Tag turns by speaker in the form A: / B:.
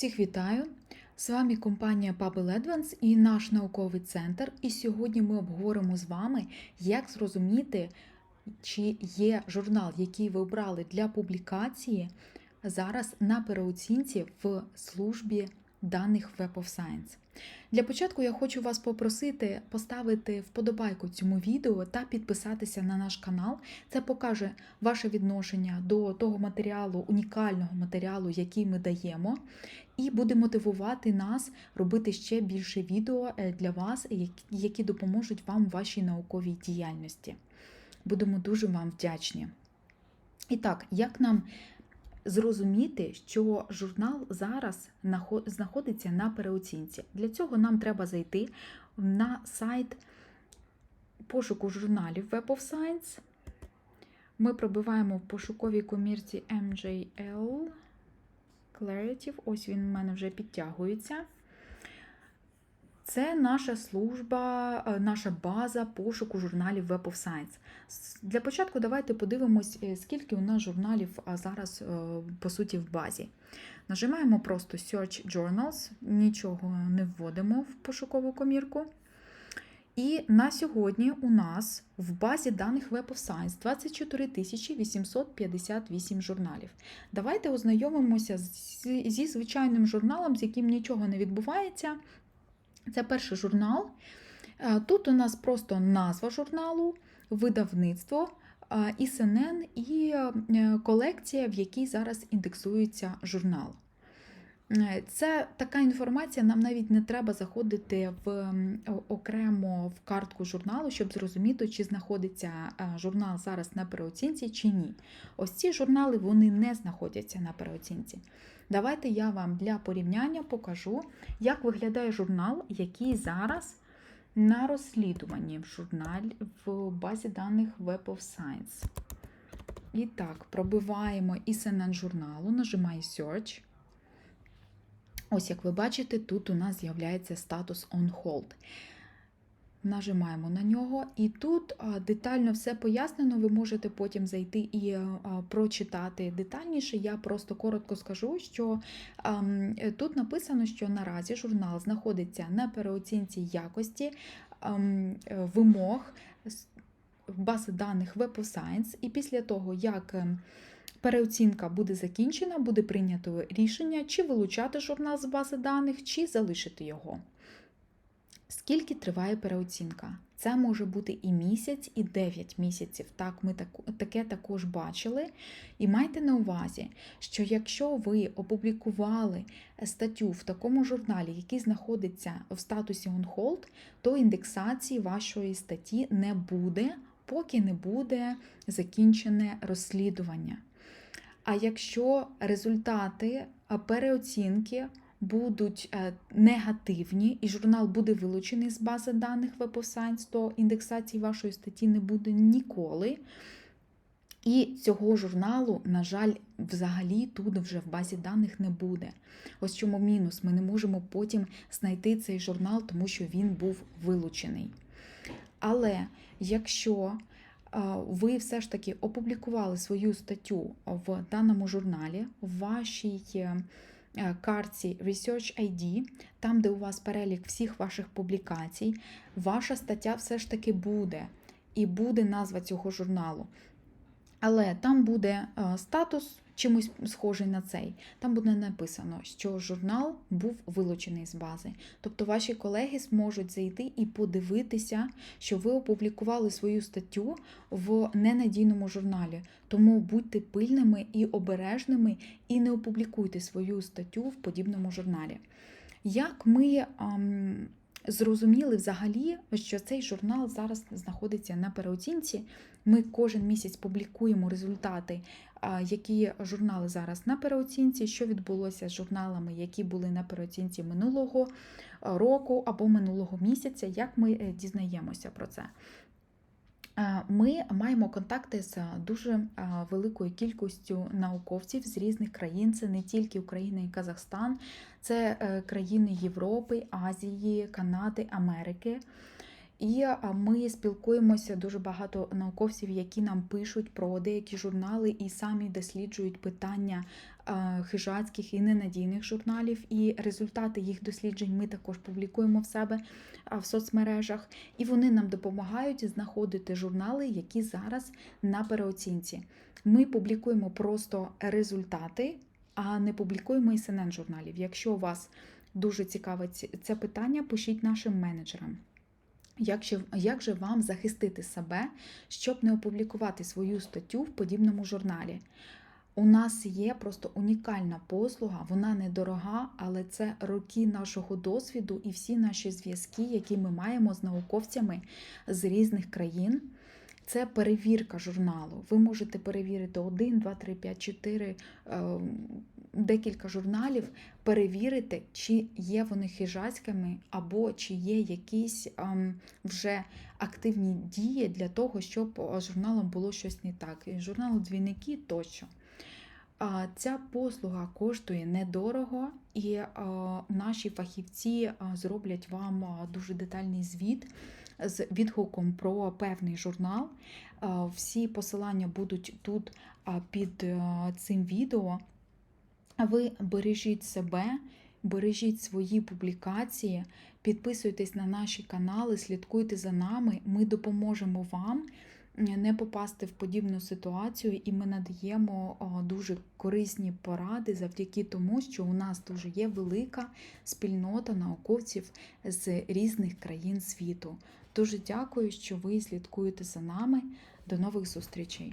A: Всіх вітаю! З вами компанія Pubble Advance і наш науковий центр. І сьогодні ми обговоримо з вами, як зрозуміти, чи є журнал, який ви обрали для публікації зараз на переоцінці в службі даних Web of Science. Для початку я хочу вас попросити поставити вподобайку цьому відео та підписатися на наш канал. Це покаже ваше відношення до того матеріалу, унікального матеріалу, який ми даємо, і буде мотивувати нас робити ще більше відео е, для вас, які- допоможуть вам у вашій науковій діяльності. Будемо дуже вам вдячні. І так, як нам зрозуміти, що журнал зараз знаходиться на переоцінці? Для цього нам треба зайти на сайт пошуку журналів Web of Science. Ми пробиваємо в пошуковій комірці MJL Clarity. Ось він в мене вже підтягується. Це наша служба, е, наша база пошуку журналів Web of Science. Для початку давайте подивимось, е, скільки у нас журналів зараз е, по суті в базі. Нажимаємо просто Search Journals, нічого не вводимо в пошукову комірку. І на сьогодні у нас в базі даних Web of Science 24 858 журналів. Давайте ознайомимося зі звичайним журналом, з яким нічого не відбувається. Це перший журнал. Е, Тут у нас просто назва журналу, видавництво, е, ІСНН і е, колекція, в якій зараз індексується журнал. Е, Це така інформація, нам навіть не треба заходити в окремо в картку журналу, щоб зрозуміти, чи знаходиться е, журнал зараз на переоцінці чи ні. Ось ці журнали вони не знаходяться на переоцінці. Давайте я вам для порівняння покажу, як виглядає журнал, який зараз на розслідуванні в журналі в базі даних Web of Science. І так, пробиваємо ISNN журналу, нажимаю Search. Ось, як ви бачите, тут у нас з'являється статус On Hold. Нажимаємо на нього, і тут детально все пояснено. Ви можете потім зайти і прочитати детальніше. Я просто коротко скажу, що тут написано, що наразі журнал знаходиться на переоцінці якості вимог бази даних Web of Science, і після того, як ем, переоцінка буде закінчена, буде прийнято рішення, чи вилучати журнал з бази даних, чи залишити його. Скільки триває переоцінка? Це може бути і місяць, і 9 місяців. Так, ми таке також бачили. І майте на увазі, що якщо ви опублікували статтю в такому журналі, який знаходиться в статусі on hold, то індексації вашої статті не буде, поки не буде закінчене розслідування. А якщо результати переоцінки будуть е, негативні, і журнал буде вилучений з бази даних Web of то індексації вашої статті не буде ніколи. І цього журналу, на жаль, взагалі тут вже в базі даних не буде. Ось чому мінус. Ми не можемо потім знайти цей журнал, тому що він був вилучений. Але якщо е, ви все ж таки опублікували свою статтю в даному журналі, в вашій е, е, картці Research ID, там, де у вас перелік всіх ваших публікацій, ваша стаття все ж таки буде, і буде назва цього журналу. Але там буде е, статус чимось схожий на цей. Там буде написано, що журнал був вилучений з бази. Тобто ваші колеги зможуть зайти і подивитися, що ви опублікували свою статтю в ненадійному журналі. Тому будьте пильними і обережними, і не опублікуйте свою статтю в подібному журналі. Як ми ам, зрозуміли взагалі, що цей журнал зараз знаходиться на переоцінці, ми кожен місяць публікуємо результати, які журнали зараз на переоцінці, що відбулося з журналами, які були на переоцінці минулого року або минулого місяця, як ми е, дізнаємося про це. Е, Ми маємо контакти з дуже е, великою кількістю науковців з різних країн. Це не тільки Україна і Казахстан, це е, країни Європи, Азії, Канади, Америки. І ми спілкуємося дуже багато науковців, які нам пишуть про деякі журнали і самі досліджують питання е, хижацьких і ненадійних журналів, і результати їх досліджень ми також публікуємо в себе в соцмережах. І вони нам допомагають знаходити журнали, які зараз на переоцінці. Ми публікуємо просто результати, а не публікуємо СНН журналів. Якщо вас дуже цікавить це питання, пишіть нашим менеджерам. Як же, як же вам захистити себе, щоб не опублікувати свою статтю в подібному журналі? У нас є просто унікальна послуга, вона недорога, але це роки нашого досвіду і всі наші зв'язки, які ми маємо з науковцями з різних країн. Це перевірка журналу. Ви можете перевірити 1, 2, 3, 5, 4, е, декілька журналів, перевірити, чи є вони хижацькими, або чи є якісь ем, вже активні дії для того, щоб е, журналом було щось не так. І Журналу двійники тощо. Ця послуга коштує недорого, і е, наші фахівці е, зроблять вам е, дуже детальний звіт з відгуком про певний журнал. Всі посилання будуть тут під цим відео. Ви бережіть себе, бережіть свої публікації, підписуйтесь на наші канали, слідкуйте за нами. Ми допоможемо вам не попасти в подібну ситуацію, і ми надаємо дуже корисні поради завдяки тому, що у нас дуже є велика спільнота науковців з різних країн світу. Дуже дякую, що ви слідкуєте за нами. До нових зустрічей!